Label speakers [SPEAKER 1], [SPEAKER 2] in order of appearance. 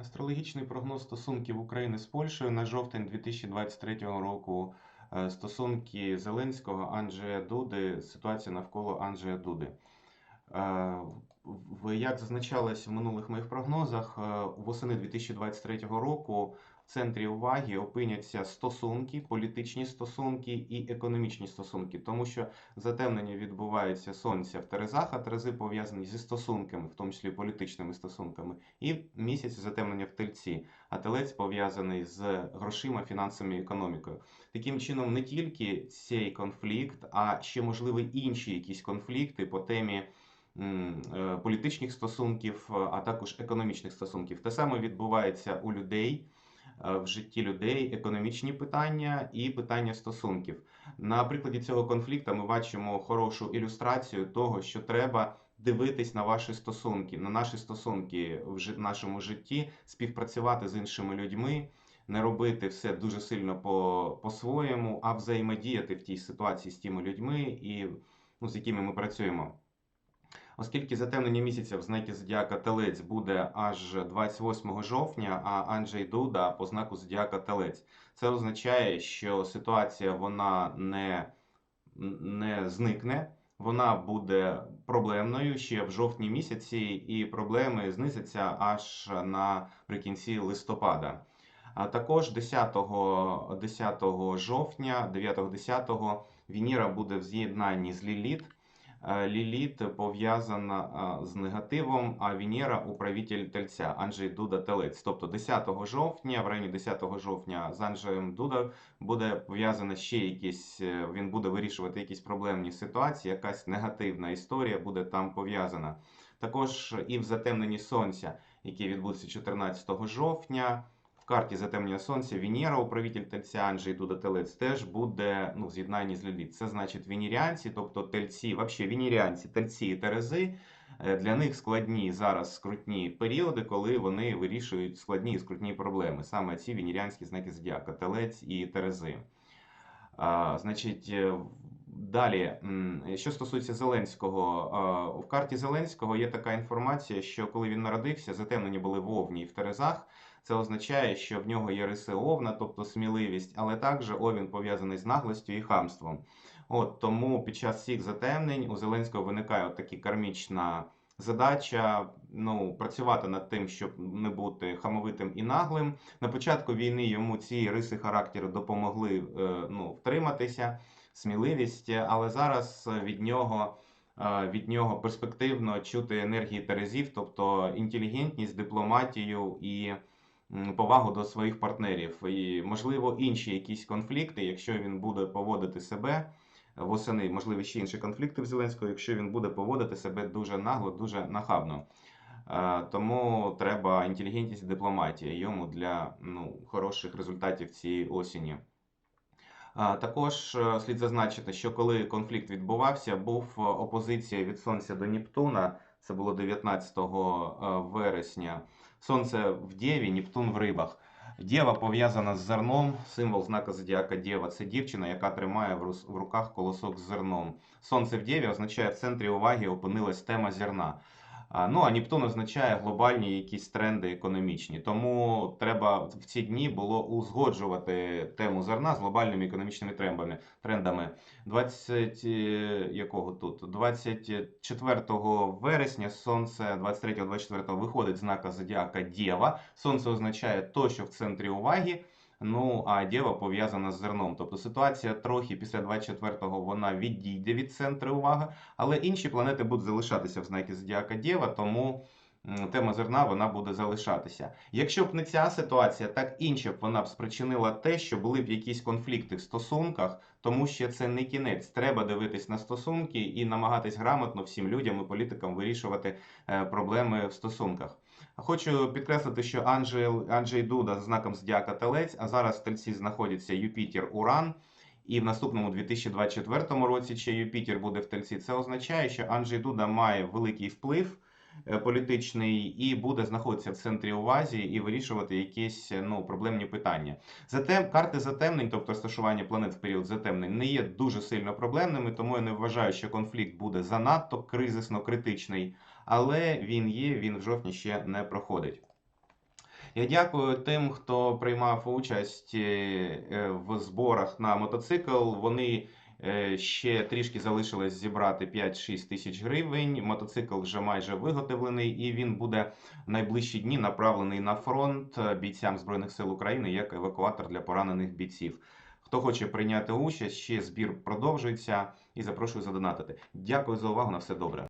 [SPEAKER 1] Астрологічний прогноз стосунків України з Польщею на жовтень 2023 року. Е, Стосунки Зеленського, Анджея Дуди, ситуація навколо Анджея Дуди. Е, Як зазначалось в минулих моїх прогнозах, е, восени 2023 року центрі уваги опиняться стосунки, політичні стосунки і економічні стосунки, тому що затемнення відбувається сонця в Терезах, а Терези пов'язані зі стосунками, в тому числі політичними стосунками, і місяць затемнення в Тельці, а Телець пов'язаний з грошима, фінансами і економікою. Таким чином, не тільки цей конфлікт, а ще можливо інші якісь конфлікти по темі е, політичних стосунків, а також економічних стосунків. Те саме відбувається у людей. Е, В житті людей економічні питання і питання стосунків. На прикладі цього конфлікту ми бачимо хорошу ілюстрацію того, що треба дивитись на ваші стосунки, на наші стосунки в нашому житті, співпрацювати з іншими людьми, не робити все дуже сильно по, по-своєму, а взаємодіяти в тій ситуації з тими людьми, і, ну, з якими ми працюємо. Оскільки затемнення місяця в знакі зодіака Телець буде аж 28 жовтня, а Анджей Дуда по знаку зодіака Телець. Це означає, що ситуація вона не, не зникне, вона буде проблемною ще в жовтні місяці, і проблеми знизяться аж наприкінці листопада. А також 10, 10 жовтня, 9-10 Венера буде в з'єднанні з Ліліт. Е, Ліліт пов'язана е, з негативом, а Венера управитель тельця Анджей Дуда Телець. Тобто 10 жовтня, в районі 10 жовтня з Анджеєм Дуда буде пов'язана ще якісь, е, він буде вирішувати якісь проблемні ситуації, якась негативна історія буде там пов'язана. Також і в затемненні сонця, яке відбудеться 14 жовтня. Карті затемнення сонця Венера, управитель тельця Анджей Дуда Телець, теж буде ну, в з'єднанні з Ліліт. Це значить венеріанці, тобто тельці, взагалі венеріанці, тельці і терези. е, Для них складні зараз скрутні періоди, коли вони вирішують складні і скрутні проблеми. Саме ці венеріанські знаки зодіака, телець і терези. А, значить, е, далі, що стосується Зеленського, а, в карті Зеленського є така інформація, що коли він народився, затемнені були в Овні і в Терезах. Це означає, що в нього є риси Овна, тобто сміливість, але також Овін пов'язаний з наглостю і хамством. От тому під час всіх затемнень у Зеленського виникає от такі кармічна задача ну, працювати над тим, щоб не бути хамовитим і наглим. На початку війни йому ці риси характеру допомогли е, ну, втриматися, сміливість, але зараз від нього. е, Від нього перспективно чути енергії Терезів, тобто інтелігентність, дипломатію і повагу до своїх партнерів. І, можливо, інші якісь конфлікти, якщо він буде поводити себе восени, можливо, ще інші конфлікти в Зеленського, якщо він буде поводити себе дуже нагло, дуже нахабно. Е, Тому треба інтелігентність і дипломатія йому для ну, хороших результатів цієї осені. Також е, слід зазначити, що коли конфлікт відбувався, був е, опозиція від Сонця до Нептуна. Це було 19 е, вересня. Сонце в Дєві, Нептун в рибах. Дєва пов'язана з зерном. Символ знака зодіака Дєва це дівчина, яка тримає в руках колосок з зерном. Сонце в Дєві означає в центрі уваги опинилась тема зерна. Ну а Нептун означає глобальні якісь тренди економічні. Тому треба в ці дні було узгоджувати тему зерна з глобальними економічними трендами. трендами. 20 е, якого тут? 24 вересня сонце 23-24 виходить знака зодіака Дєва. Сонце означає то, що в центрі уваги. Ну, а Дєва пов'язана з зерном. Тобто ситуація трохи після 24-го вона відійде від центру уваги, але інші планети будуть залишатися в знакі зодіака Дєва, тому тема зерна вона буде залишатися. Якщо б не ця ситуація, так інша б вона б спричинила те, що були б якісь конфлікти в стосунках, тому що це не кінець. Треба дивитись на стосунки і намагатись грамотно всім людям і політикам вирішувати е, проблеми в стосунках. Хочу підкреслити, що Анджей Дуда з знаком зодіака Телець, а зараз в Тельці знаходиться Юпітер Уран. І в наступному 2024 році ще Юпітер буде в Тельці. Це означає, що Анджей Дуда має великий вплив політичний і буде знаходитися в центрі увазі і вирішувати якісь ну, проблемні питання. Затем карти затемнень, тобто розташування планет в період затемнень, не є дуже сильно проблемними, тому я не вважаю, що конфлікт буде занадто кризисно критичний, але він є, він в жовтні ще не проходить. Я дякую тим, хто приймав участь е, е, в зборах на мотоцикл. Вони е, ще трішки залишилось зібрати 5-6 тисяч гривень. Мотоцикл вже майже виготовлений, і він буде в найближчі дні направлений на фронт е, бійцям Збройних сил України як евакуатор для поранених бійців. Хто хоче прийняти участь, ще збір продовжується і запрошую задонатити. Дякую за увагу. На все добре.